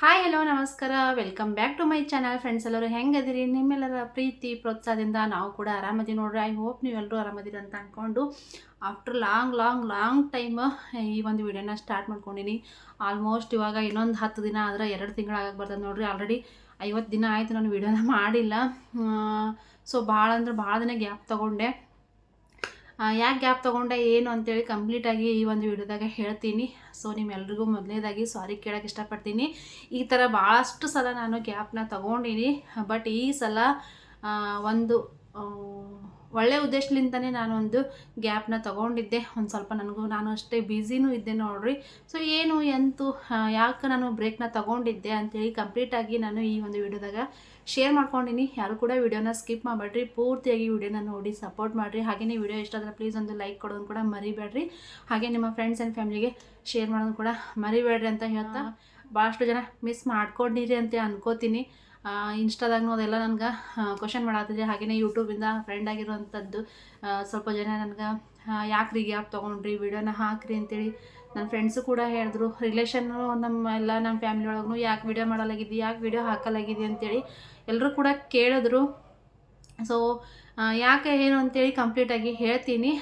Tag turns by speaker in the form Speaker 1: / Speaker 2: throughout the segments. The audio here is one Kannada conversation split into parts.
Speaker 1: ಹಾಯ್ ಹಲೋ ನಮಸ್ಕಾರ. Welcome back to my channel friends ಎಲ್ಲರೂ ಹೆಂಗದಿರಿ? ನಿಮ್ಮೆಲ್ಲರ ಪ್ರೀತಿ, ಪ್ರೋತ್ಸಾಹದಿಂದ ನಾವು ಕೂಡ ಆರಾಮದಿ ನೋಡ್ರಿ. ಐ ಹೋಪ್ ನೀವೆಲ್ಲರೂ ಆರಾಮದಿರಿ ಅಂತ ಅಂದ್ಕೊಂಡು after long long long time ಈ ಒಂದು ವಿಡಿಯೋನ ಸ್ಟಾರ್ಟ್ ಮಾಡ್ಕೊಂಡಿನಿ. ಆಲ್ಮೋಸ್ಟ್ ಇವಾಗ ಇನ್ನೊಂದು ಹತ್ತು ದಿನ ಆದ್ರೆ ಎರಡು ತಿಂಗಳಾಗಕ್ಕೆ ಬರ್ತದೆ ನೋಡ್ರಿ. ಆಲ್ರೆಡಿ ಐವತ್ತು ದಿನ ಆಯಿತು ನಾನು ವಿಡಿಯೋನ ಮಾಡಿಲ್ಲ. ಸೊ ಭಾಳ ಅಂದ್ರೆ ಭಾಳ ದಿನ ಗ್ಯಾಪ್ ತೊಗೊಂಡೆ. ಯಾಕೆ ಗ್ಯಾಪ್ ತೊಗೊಂಡೆ, ಏನು ಅಂತೇಳಿ ಕಂಪ್ಲೀಟಾಗಿ ಈ ಒಂದು ವಿಡಿಯೋದಾಗ ಹೇಳ್ತೀನಿ. ಸೊ ನಿಮ್ಮೆಲ್ರಿಗೂ ಮೊದಲನೇದಾಗಿ ಸಾರಿ ಕೇಳೋಕೆ ಇಷ್ಟಪಡ್ತೀನಿ. ಈ ಥರ ಭಾಳಷ್ಟು ಸಲ ನಾನು ಗ್ಯಾಪ್ನ ತೊಗೊಂಡಿನಿ. ಬಟ್ ಈ ಸಲ ಒಂದು ಒಳ್ಳೆ ಉದ್ದೇಶಲಿಂದನೇ ನಾನು ಒಂದು ಗ್ಯಾಪ್ನ ತೊಗೊಂಡಿದ್ದೆ. ಒಂದು ಸ್ವಲ್ಪ ನನಗೂ ನಾನು ಅಷ್ಟೇ ಬ್ಯುಸಿನೂ ಇದ್ದೆ ನೋಡ್ರಿ. ಸೊ ಏನು ಎಂತು ಯಾಕೆ ನಾನು ಬ್ರೇಕ್ನ ತೊಗೊಂಡಿದ್ದೆ ಅಂತೇಳಿ ಕಂಪ್ಲೀಟಾಗಿ ನಾನು ಈ ಒಂದು ವಿಡಿಯೋದಾಗ ಶೇರ್ ಮಾಡ್ಕೊಂಡಿನಿ. ಯಾರು ಕೂಡ ವಿಡಿಯೋನ ಸ್ಕಿಪ್ ಮಾಡಬೇಡ್ರಿ. ಪೂರ್ತಿಯಾಗಿ ವಿಡಿಯೋನ ನೋಡಿ ಸಪೋರ್ಟ್ ಮಾಡಿರಿ. ಹಾಗೆಯೇ ವಿಡಿಯೋ ಇಷ್ಟ ಆದರೆ ಪ್ಲೀಸ್ ಒಂದು ಲೈಕ್ ಕೊಡೋದು ಕೂಡ ಮರಿಬೇಡ್ರಿ. ಹಾಗೆ ನಿಮ್ಮ ಫ್ರೆಂಡ್ಸ್ ಆ್ಯಂಡ್ ಫ್ಯಾಮಿಲಿಗೆ ಶೇರ್ ಮಾಡೋದು ಕೂಡ ಮರಿಬೇಡ್ರಿ ಅಂತ ಹೇಳ್ತಾ ಭಾಳಷ್ಟು ಜನ ಮಿಸ್ ಮಾಡ್ಕೊಂಡಿರಿ ಅಂತ ಅನ್ಕೋತೀನಿ. ಇನ್ಸ್ಟಾದಾಗೂ ಅದೆಲ್ಲ ನನಗೆ ಕ್ವಶನ್ ಮಾಡಾತಿದೆ ಹಾಗೆಯೇ ಯೂಟ್ಯೂಬಿಂದ ಫ್ರೆಂಡ್ ಆಗಿರುವಂಥದ್ದು ಸ್ವಲ್ಪ ಜನ ನನಗೆ ಯಾಕ್ರಿ ಗ್ಯಾಪ್ ತೊಗೊಂಡ್ರಿ ವಿಡಿಯೋನ ಹಾಕ್ರಿ ಅಂತೇಳಿ ನನ್ನ ಫ್ರೆಂಡ್ಸು ಕೂಡ ಹೇಳಿದ್ರು. ರಿಲೇಷನ್ನು ನಮ್ಮ ಎಲ್ಲ ನಮ್ಮ ಫ್ಯಾಮಿಲಿ ಒಳಗೂ ಯಾಕೆ ವಿಡಿಯೋ ಮಾಡಲಾಗಿದ್ದು, ಯಾಕೆ ವಿಡಿಯೋ ಹಾಕಲಾಗಿದೆ ಅಂತೇಳಿ ಎಲ್ಲರೂ ಕೂಡ ಕೇಳಿದ್ರು. ಸೊ ಯಾಕೆ ಏನು ಅಂತೇಳಿ ಕಂಪ್ಲೀಟಾಗಿ ಹೇಳ್ತೀನಿ.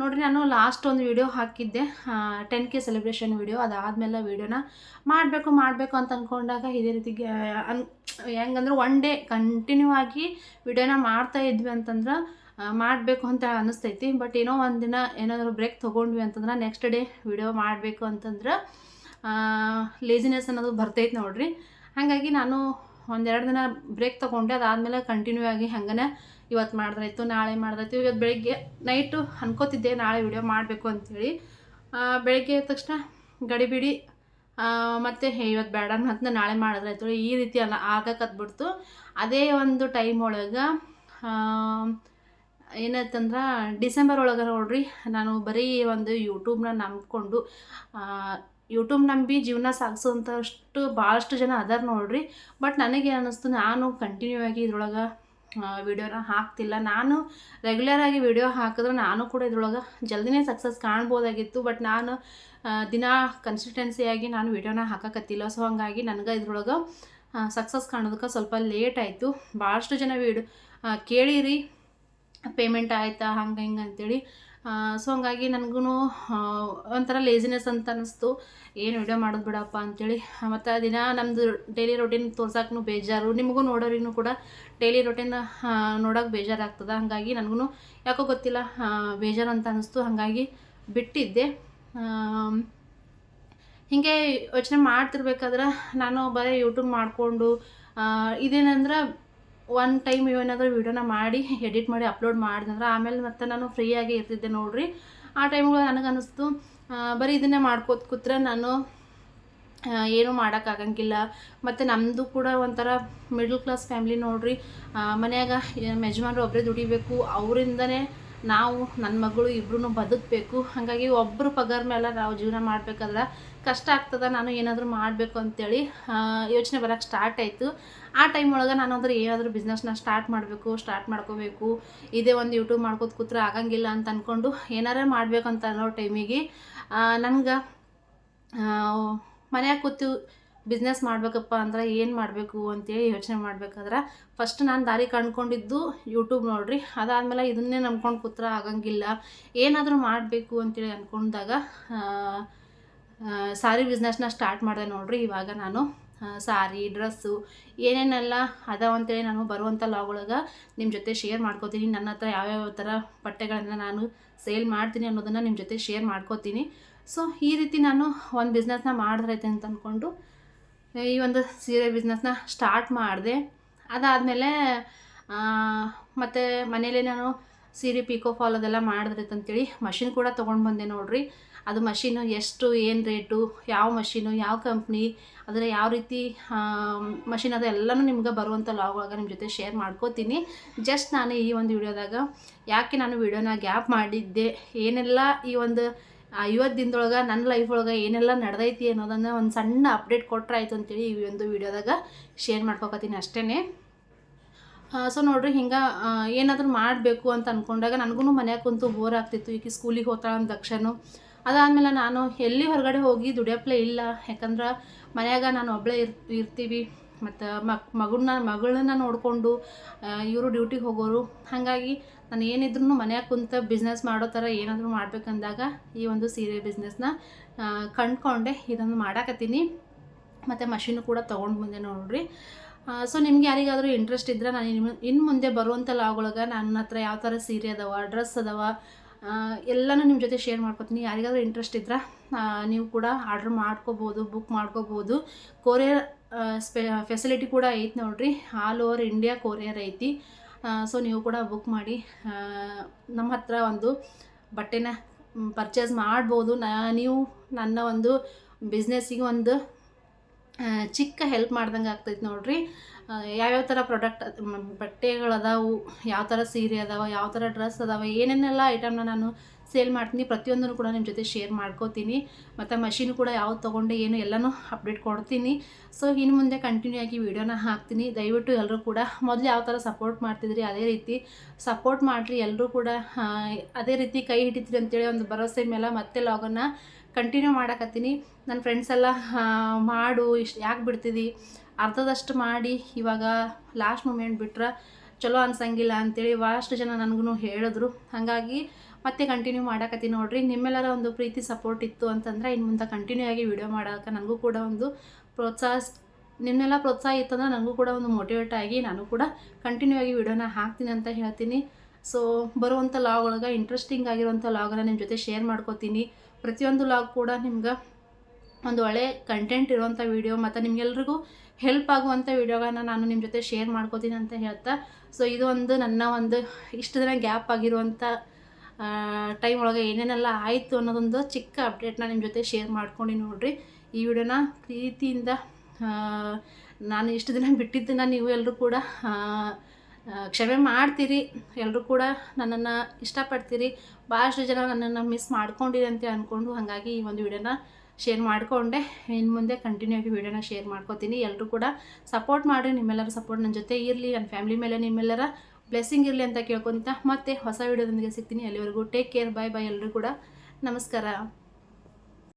Speaker 1: ನೋಡ್ರಿ, ನಾನು ಲಾಸ್ಟ್ ಒಂದು ವಿಡಿಯೋ ಹಾಕಿದ್ದೆ. ಟೆನ್ ಕೆ ಸೆಲೆಬ್ರೇಷನ್ ವಿಡಿಯೋ ಅದಾದಮೇಲೆ ವೀಡಿಯೋನ ಮಾಡಬೇಕು ಮಾಡಬೇಕು ಅಂತ ಅಂದ್ಕೊಂಡಾಗ ಇದೇ ರೀತಿ ಅನ್, ಹೆಂಗಂದ್ರೆ ಒನ್ ಡೇ ಕಂಟಿನ್ಯೂ ಆಗಿ ವೀಡಿಯೋನ ಮಾಡ್ತಾ ಇದ್ವಿ ಅಂತಂದ್ರೆ ಮಾಡಬೇಕು ಅಂತ ಅನ್ನಿಸ್ತೈತಿ ಬಟ್ ಏನೋ ಒಂದಿನ ಏನಾದರೂ ಬ್ರೇಕ್ ತೊಗೊಂಡ್ವಿ ಅಂತಂದ್ರೆ ನೆಕ್ಸ್ಟ್ ಡೇ ವಿಡಿಯೋ ಮಾಡಬೇಕು ಅಂತಂದ್ರೆ ಲೇಜಿನೆಸ್ ಅನ್ನೋದು ಬರ್ತೈತೆ ನೋಡಿರಿ. ಹಾಗಾಗಿ ನಾನು ಒಂದೆರಡು ದಿನ ಬ್ರೇಕ್ ತೊಗೊಂಡೆ. ಅದಾದಮೇಲೆ ಕಂಟಿನ್ಯೂ ಆಗಿ ಹಂಗನೆ ಇವತ್ತು ಮಾಡಿದ್ರಾಯ್ತು, ನಾಳೆ ಮಾಡಿದ್ರಾಯ್ತು. ಇವತ್ತು ಬೆಳಗ್ಗೆ ನೈಟು ಅನ್ಕೋತಿದ್ದೆ, ನಾಳೆ ವಿಡಿಯೋ ಮಾಡಬೇಕು ಅಂಥೇಳಿ ಬೆಳಗ್ಗೆ ಎದ್ದ ತಕ್ಷಣ ಗಡಿಬಿಡಿ ಮತ್ತು ಇವತ್ತು ಬೇಡ ಮತ್ತು ನಾಳೆ ಮಾಡಿದ್ರಾಯ್ತು ಈ ರೀತಿ ಅಲ್ಲ ಆಗಕತ್ಬಿಡ್ತು ಅದೇ ಒಂದು ಟೈಮ್ ಒಳಗೆ ಏನಾಯ್ತಂದ್ರೆ ಡಿಸೆಂಬರ್ ಒಳಗೆ ನೋಡ್ರಿ, ನಾನು ಬರೀ ಒಂದು ಯೂಟ್ಯೂಬ್ನ ನಂಬಿಕೊಂಡು ಯೂಟ್ಯೂಬ್ ನಂಬಿ ಜೀವನ ಸಾಗಿಸೋಂಥಷ್ಟು ಭಾಳಷ್ಟು ಜನ ಅದಾರ ನೋಡ್ರಿ. ಬಟ್ ನನಗೆ ಅನ್ನಿಸ್ತು ನಾನು ಕಂಟಿನ್ಯೂ ಆಗಿ ಇದ್ರೊಳಗೆ ವಿಡಿಯೋನ ಹಾಕ್ತಿಲ್ಲ. ನಾನು ರೆಗ್ಯುಲರಾಗಿ ವಿಡಿಯೋ ಹಾಕಿದ್ರೆ ನಾನು ಕೂಡ ಇದ್ರೊಳಗೆ ಜಲ್ದಿನೇ ಸಕ್ಸಸ್ ಕಾಣ್ಬೋದಾಗಿತ್ತು. ಬಟ್ ನಾನು ದಿನ ಕನ್ಸಿಸ್ಟೆನ್ಸಿಯಾಗಿ ನಾನು ವಿಡಿಯೋನ ಹಾಕಕತ್ತಿಲ್ಲ. ಸೊ ಹಂಗಾಗಿ ನನಗೆ ಇದ್ರೊಳಗೆ ಸಕ್ಸಸ್ ಕಾಣೋದಕ್ಕೆ ಸ್ವಲ್ಪ ಲೇಟ್ ಆಯಿತು. ಭಾಳಷ್ಟು ಜನ ವಿಡಿಯೋ ಕೇಳಿರಿ. ಪೇಮೆಂಟ್ ಆಯಿತಾ, ಹಂಗೆ ಹಿಂಗೆ ಅಂತೇಳಿ. ಸೊ ಹಂಗಾಗಿ ನನಗೂ ಒಂಥರ ಲೇಸಿನೆಸ್ ಅಂತ ಅನ್ನಿಸ್ತು ಏನು ವಿಡಿಯೋ ಮಾಡೋದು ಬಿಡಪ್ಪ ಅಂಥೇಳಿ ಮತ್ತು ದಿನ ನಮ್ಮದು ಡೈಲಿ ರೊಟೀನ್ ತೋರ್ಸೋಕ್ಕೂ ಬೇಜಾರು. ನಿಮಗೂ ನೋಡೋರಿಗೂ ಕೂಡ ಡೈಲಿ ರೊಟೀನ್ ನೋಡೋಕೆ ಬೇಜಾರಾಗ್ತದೆ. ಹಾಗಾಗಿ ನನಗೂ ಯಾಕೋ ಗೊತ್ತಿಲ್ಲ ಬೇಜಾರು ಅಂತ ಅನ್ನಿಸ್ತು ಹಾಗಾಗಿ ಬಿಟ್ಟಿದ್ದೆ. ಹೀಗೆ ಯೋಚನೆ ಮಾಡ್ತಿರ್ಬೇಕಾದ್ರೆ ನಾನು ಬರೀ ಯೂಟ್ಯೂಬ್ ಮಾಡಿಕೊಂಡು ಇದೇನಂದ್ರೆ ಒನ್ ಟೈಮ್ ಏನಾದರೂ ವೀಡಿಯೋನ ಮಾಡಿ ಎಡಿಟ್ ಮಾಡಿ ಅಪ್ಲೋಡ್ ಮಾಡಿದಂದ್ರೆ ಆಮೇಲೆ ಮತ್ತೆ ನಾನು ಫ್ರೀಯಾಗಿ ಇರ್ತಿದ್ದೆ ನೋಡ್ರಿ. ಆ ಟೈಮ್ಗಳು ನನಗೆ ಅನ್ನಿಸ್ತು ಆ, ಬರೀ ಇದನ್ನೇ ಮಾಡ್ಕೋತ ಕೂತ್ರೆ ನಾನು ಏನು ಮಾಡೋಕ್ಕಾಗಂಗಿಲ್ಲ ಮತ್ತು ನಮ್ಮದು ಕೂಡ ಒಂಥರ ಮಿಡ್ಲ್ ಕ್ಲಾಸ್ ಫ್ಯಾಮ್ಲಿ ನೋಡ್ರಿ. ಮನೆಯಾಗ ಯಜಮಾನ್ರು ಒಬ್ಬರೇ ದುಡಿಬೇಕು ಅವರಿಂದನೇ ನಾವು ನನ್ನ ಮಗಳು ಇಬ್ಬರೂ ಬದುಕಬೇಕು. ಹಾಗಾಗಿ ಒಬ್ಬರು ಪಗಾರ ಮೇಲೆ ನಾವು ಜೀವನ ಮಾಡಬೇಕಾದ್ರೆ ಕಷ್ಟ ಆಗ್ತದೆ, ನಾನು ಏನಾದರೂ ಮಾಡಬೇಕು ಅಂತೇಳಿ ಯೋಚನೆ ಬರೋಕ್ಕೆ ಸ್ಟಾರ್ಟ್ ಆಯಿತು. ಆ ಟೈಮ್ ಒಳಗೆ ನಾನು ಅಂದ್ರೆ ಏನಾದರೂ ಬಿಸ್ನೆಸ್ನ ಸ್ಟಾರ್ಟ್ ಮಾಡಬೇಕು ಸ್ಟಾರ್ಟ್ ಮಾಡ್ಕೋಬೇಕು, ಇದೇ ಒಂದು ಯೂಟ್ಯೂಬ್ ಮಾಡ್ಕೋತ ಕೂತ್ರೆ ಆಗಂಗಿಲ್ಲ ಅಂತ ಅಂದ್ಕೊಂಡು ಏನಾರ ಮಾಡಬೇಕು ಅಂತ ಅನ್ನೋ ಟೈಮಿಗೆ ನನಗೆ ಮನ್ಯಾಗ ಕೂತು ಬಿಸ್ನೆಸ್ ಮಾಡಬೇಕಪ್ಪ ಅಂದ್ರೆ ಏನು ಮಾಡಬೇಕು ಅಂತೇಳಿ ಯೋಚನೆ ಮಾಡ್ಬೇಕಾದ್ರೆ ಫಸ್ಟ್ ನಾನು ದಾರಿ ಕಂಡ್ಕೊಂಡಿದ್ದು ಯೂಟ್ಯೂಬ್ ನೋಡ್ರಿ, ಅದಾದಮೇಲೆ ಇದನ್ನೇ ನಂಬ್ಕೊಂಡು ಕೂತ್ರೆ ಆಗಂಗಿಲ್ಲ, ಏನಾದರೂ ಮಾಡಬೇಕು ಅಂತೇಳಿ ಅಂದ್ಕೊಂಡಾಗ ಸಾರಿ ಬಿಸ್ನೆಸ್ನ ಸ್ಟಾರ್ಟ್ ಮಾಡಿದೆ ನೋಡ್ರಿ, ಇವಾಗ ನಾನು ಸಾರಿ ಡ್ರೆಸ್ಸು ಏನೇನೆಲ್ಲ ಅದಾವ ಅಂತೇಳಿ ನಾನು ಬರುವಂಥ ಲಾಗ್ ಒಳಗೆ ನಿಮ್ಮ ಜೊತೆ ಶೇರ್ ಮಾಡ್ಕೋತೀನಿ. ನನ್ನ ಹತ್ರ ಯಾವ್ಯಾವ ಥರ ಬಟ್ಟೆಗಳನ್ನು ನಾನು ಸೇಲ್ ಮಾಡ್ತೀನಿ ಅನ್ನೋದನ್ನು ನಿಮ್ಮ ಜೊತೆ ಶೇರ್ ಮಾಡ್ಕೋತೀನಿ. ಸೊ ಈ ರೀತಿ ನಾನು ಒಂದು ಬಿಸ್ನೆಸ್ನ ಮಾಡಿದ್ರೈತೆ ಅಂತ ಅಂದ್ಕೊಂಡು ಈ ಒಂದು ಸೀರೆ ಬಿಸ್ನೆಸ್ನ ಸ್ಟಾರ್ಟ್ ಮಾಡಿದೆ. ಅದಾದಮೇಲೆ ಮತ್ತು ಮನೇಲಿ ನಾನು ಸೀರೆ ಪಿಕೋ ಫಾಲ್ ಅದೆಲ್ಲ ಮಾಡಿದ್ರೈತೆ ಅಂತೇಳಿ ಮಷಿನ್ ಕೂಡ ತೊಗೊಂಡು ಬಂದೆ ನೋಡಿರಿ. ಅದು ಮಷೀನು ಎಷ್ಟು, ಏನು ರೇಟು ಯಾವ ಮಷೀನು ಯಾವ ಕಂಪ್ನಿ ಅದರ ಯಾವ ರೀತಿ ಮಷಿನ್ ಅದು ಎಲ್ಲನೂ ನಿಮ್ಗೆ ಬರುವಂಥ ಲಾಗ್ ಒಳಗೆ ನಿಮ್ಮ ಜೊತೆ ಶೇರ್ ಮಾಡ್ಕೋತೀನಿ. ಜಸ್ಟ್ ನಾನು ಈ ಒಂದು ವಿಡಿಯೋದಾಗ ಯಾಕೆ ನಾನು ವಿಡಿಯೋನ ಗ್ಯಾಪ್ ಮಾಡಿದ್ದೆ, ಏನೆಲ್ಲ ಈ ಒಂದು ಐವತ್ತು ದಿನದೊಳಗೆ ನನ್ನ ಲೈಫ್ ಒಳಗೆ ಏನೆಲ್ಲ ನಡೆದೈತಿ ಅನ್ನೋದನ್ನು ಒಂದು ಸಣ್ಣ ಅಪ್ಡೇಟ್ ಕೊಟ್ಟರೆ ಆಯಿತು ಅಂತೇಳಿ ಈ ಒಂದು ವಿಡಿಯೋದಾಗ ಶೇರ್ ಮಾಡ್ಕೊತೀನಿ ಅಷ್ಟೇ ಸೊ ನೋಡ್ರಿ, ಹಿಂಗೆ ಏನಾದರೂ ಮಾಡಬೇಕು ಅಂತ ಅಂದ್ಕೊಂಡಾಗ ನನಗೂ ಮನ್ಯಾಗ ಕುಂತು ಬೋರ್ ಆಗ್ತಿತ್ತು. ಈಕೆ ಸ್ಕೂಲಿಗೆ ಹೋಗ್ತಾಳ ಅಂದ ತಕ್ಷಣ. ಅದಾದಮೇಲೆ ನಾನು ಎಲ್ಲಿ ಹೊರಗಡೆ ಹೋಗಿ ದುಡಿಯಪ್ಲೇ ಇಲ್ಲ. ಯಾಕಂದ್ರೆ ಮನ್ಯಾಗ ನಾನು ಒಬ್ಬಳೇ ಇರ್, ಇರ್ತೀವಿ. ಮತ್ತು ಮಕ್ ಮಗಳನ್ನ ಮಗಳನ್ನ ನೋಡಿಕೊಂಡು ಇವರು ಡ್ಯೂಟಿಗೆ ಹೋಗೋರು. ಹಾಗಾಗಿ ನಾನು ಏನಿದ್ರು ಮನ್ಯಾಗ ಕುಂತ ಬಿಸ್ನೆಸ್ ಮಾಡೋ ಥರ ಏನಾದರೂ ಮಾಡ್ಬೇಕಂದಾಗ ಈ ಒಂದು ಸೀರೆ ಬಿಸ್ನೆಸ್ನ ಕಂಡ್ಕೊಂಡೆ. ಇದನ್ನು ಮಾಡಾಕತ್ತೀನಿ. ಮತ್ತು ಮಷೀನು ಕೂಡ ತೊಗೊಂಡು ಬಂದೆ ನೋಡ್ರಿ. ಸೊ ನಿಮ್ಗೆ ಯಾರಿಗಾದರೂ ಇಂಟ್ರೆಸ್ಟ್ ಇದ್ದರೆ ನಾನು ಇನ್ನು ಇನ್ನು ಮುಂದೆ ಬರುವಂಥ ಲಾಗೊಳಗೆ ನನ್ನ ಹತ್ರ ಯಾವ ಥರ ಸೀರೆ ಅದಾವ ಡ್ರೆಸ್ ಅದಾವ ಎಲ್ಲನೂ ನಿಮ್ಮ ಜೊತೆ ಶೇರ್ ಮಾಡ್ಕೊತೀನಿ. ಯಾರಿಗಾದ್ರೂ ಇಂಟ್ರೆಸ್ಟ್ ಇದ್ದರೆ ನೀವು ಕೂಡ ಆರ್ಡ್ರ್ ಮಾಡ್ಕೋಬೋದು ಬುಕ್ ಮಾಡ್ಕೋಬೋದು. ಕೊರಿಯರ್ ಸ್ಪೆ ಫೆಸಿಲಿಟಿ ಕೂಡ ಐತಿ ನೋಡಿರಿ. ಆಲ್ ಓವರ್ ಇಂಡಿಯಾ ಕೊರಿಯರ್ ಐತಿ. ಸೊ ನೀವು ಕೂಡ ಬುಕ್ ಮಾಡಿ ನಮ್ಮ ಹತ್ರ ಒಂದು ಬಟ್ಟೆನ ಪರ್ಚೇಸ್ ಮಾಡ್ಬೋದು. ನೀವು ನನ್ನ ಒಂದು ಬಿಸ್ನೆಸ್ಸಿಗೆ ಒಂದು ಚಿಕ್ಕ ಹೆಲ್ಪ್ ಮಾಡ್ದಂಗೆ ಆಗ್ತೈತೆ ನೋಡ್ರಿ. ಯಾವ್ಯಾವ ಥರ ಪ್ರಾಡಕ್ಟ್ ಬಟ್ಟೆಗಳು ಅದಾವು, ಯಾವ ಥರ ಸೀರೆ ಅದಾವ, ಯಾವ ಥರ ಡ್ರೆಸ್ ಅದಾವ, ಏನೇನೆಲ್ಲ ಐಟಮ್ನ ನಾನು ಸೇಲ್ ಮಾಡ್ತೀನಿ. ಪ್ರತಿಯೊಂದನ್ನು ಕೂಡ ನಿಮ್ಮ ಜೊತೆ ಶೇರ್ ಮಾಡ್ಕೋತೀನಿ. ಮತ್ತು ಮಷೀನ್ ಕೂಡ ಯಾವ್ದು ತೊಗೊಂಡೆ, ಏನು ಎಲ್ಲನೂ ಅಪ್ಡೇಟ್ ಕೊಡ್ತೀನಿ. ಸೊ ಇನ್ನು ಮುಂದೆ ಕಂಟಿನ್ಯೂ ಆಗಿ ವೀಡಿಯೋನ ಹಾಕ್ತೀನಿ. ದಯವಿಟ್ಟು ಎಲ್ಲರೂ ಕೂಡ ಮೊದಲು ಯಾವ ಥರ ಸಪೋರ್ಟ್ ಮಾಡ್ತಿದ್ರಿ, ಅದೇ ರೀತಿ ಸಪೋರ್ಟ್ ಮಾಡಿರಿ ಎಲ್ಲರೂ ಕೂಡ. ಅದೇ ರೀತಿ ಕೈ ಹಿಡಿತೀರಿ ಅಂತೇಳಿ ಒಂದು ಭರವಸೆ ಮೇಲೆ ಮತ್ತೆ ಲಾಗನ್ನ ಕಂಟಿನ್ಯೂ ಮಾಡಕತ್ತೀನಿ. ನನ್ನ ಫ್ರೆಂಡ್ಸ್ ಎಲ್ಲ ಮಾಡು, ಇಷ್ಟು ಯಾಕೆ ಬಿಡ್ತಿದ್ದಿ ಅರ್ಧದಷ್ಟು ಮಾಡಿ ಇವಾಗ ಲಾಸ್ಟ್ ಮೂಮೆಂಟ್ ಬಿಟ್ರೆ ಚಲೋ ಅನ್ಸಂಗಿಲ್ಲ ಅಂತೇಳಿ ಭಾಳಷ್ಟು ಜನ ನನಗೂ ಹೇಳಿದ್ರು. ಹಾಗಾಗಿ ಮತ್ತೆ ಕಂಟಿನ್ಯೂ ಮಾಡಕತ್ತೀನಿ ನೋಡ್ರಿ. ನಿಮ್ಮೆಲ್ಲರ ಒಂದು ಪ್ರೀತಿ ಸಪೋರ್ಟ್ ಇತ್ತು ಅಂತಂದ್ರೆ ಇನ್ನು ಮುಂದೆ ಕಂಟಿನ್ಯೂ ಆಗಿ ವಿಡಿಯೋ ಮಾಡೋಕೆ ನನಗೂ ಕೂಡ ಒಂದು ಪ್ರೋತ್ಸಾಹ ನಿಮ್ಮೆಲ್ಲ ಪ್ರೋತ್ಸಾಹ ಇತ್ತಂದ್ರೆ ನನಗೂ ಕೂಡ ಒಂದು ಮೋಟಿವೇಟ್ ಆಗಿ ನಾನು ಕೂಡ ಕಂಟಿನ್ಯೂ ಆಗಿ ವಿಡಿಯೋನ ಹಾಕ್ತೀನಿ ಅಂತ ಹೇಳ್ತೀನಿ. ಸೊ ಬರುವಂಥ ಲಾಗ್ ಒಳಗೆ ಇಂಟ್ರೆಸ್ಟಿಂಗ್ ಆಗಿರುವಂಥ ಲಾಗನ್ನ ನಿಮ್ಮ ಜೊತೆ ಶೇರ್ ಮಾಡ್ಕೋತೀನಿ. ಪ್ರತಿಯೊಂದು ಲಾಗ್ ಕೂಡ ನಿಮ್ಗೆ ಒಂದು ಒಳ್ಳೆ ಕಂಟೆಂಟ್ ಇರುವಂಥ ವೀಡಿಯೋ ಮತ್ತು ನಿಮಗೆಲ್ರಿಗೂ ಹೆಲ್ಪ್ ಆಗುವಂಥ ವೀಡಿಯೋಗಳನ್ನ ನಾನು ನಿಮ್ಮ ಜೊತೆ ಶೇರ್ ಮಾಡ್ಕೋತೀನಿ ಅಂತ ಹೇಳ್ತಾ. ಸೊ ಇದು ಒಂದು ನನ್ನ ಒಂದು ಇಷ್ಟು ದಿನ ಗ್ಯಾಪ್ ಆಗಿರುವಂಥ ಟೈಮ್ ಒಳಗೆ ಏನೇನೆಲ್ಲ ಆಯಿತು ಅನ್ನೋದೊಂದು ಚಿಕ್ಕ ಅಪ್ಡೇಟ್ನ ನಿಮ್ಮ ಜೊತೆ ಶೇರ್ ಮಾಡ್ಕೊಂಡು ನೋಡಿರಿ. ಈ ವಿಡಿಯೋನ ಪ್ರೀತಿಯಿಂದ ನಾನು ಇಷ್ಟು ದಿನ ಬಿಟ್ಟಿದ್ದನ್ನು ನೀವು ಎಲ್ಲರೂ ಕೂಡ ಕ್ಷಮೆ ಮಾಡ್ತೀರಿ. ಎಲ್ಲರೂ ಕೂಡ ನನ್ನನ್ನು ಇಷ್ಟಪಡ್ತೀರಿ. ಭಾಳಷ್ಟು ಜನ ನನ್ನನ್ನು ಮಿಸ್ ಮಾಡ್ಕೊಂಡಿರಿ ಅಂತ ಅಂದ್ಕೊಂಡು ಹಾಗಾಗಿ ಈ ಒಂದು ವಿಡಿಯೋನ ಶೇರ್ ಮಾಡಿಕೊಂಡೆ. ಇನ್ನು ಮುಂದೆ ಕಂಟಿನ್ಯೂ ಆಗಿ ವಿಡಿಯೋನ ಶೇರ್ ಮಾಡ್ಕೋತೀನಿ. ಎಲ್ಲರೂ ಕೂಡ ಸಪೋರ್ಟ್ ಮಾಡಿರಿ. ನಿಮ್ಮೆಲ್ಲರ ಸಪೋರ್ಟ್ ನನ್ನ ಜೊತೆ ಇರಲಿ. ನನ್ನ ಫ್ಯಾಮಿಲಿ ಮೇಲೆ ನಿಮ್ಮೆಲ್ಲರ ಬ್ಲೆಸ್ಸಿಂಗ್ ಇರಲಿ ಅಂತ ಕೇಳ್ಕೊತ ಮತ್ತೆ ಹೊಸ ವಿಡಿಯೋದೊಂದಿಗೆ ಸಿಗ್ತೀನಿ. ಅಲ್ಲಿವರೆಗೂ ಟೇಕ್ ಕೇರ್ ಬಾಯ್ ಬಾಯ್ ಎಲ್ಲರೂ ಕೂಡ ನಮಸ್ಕಾರ.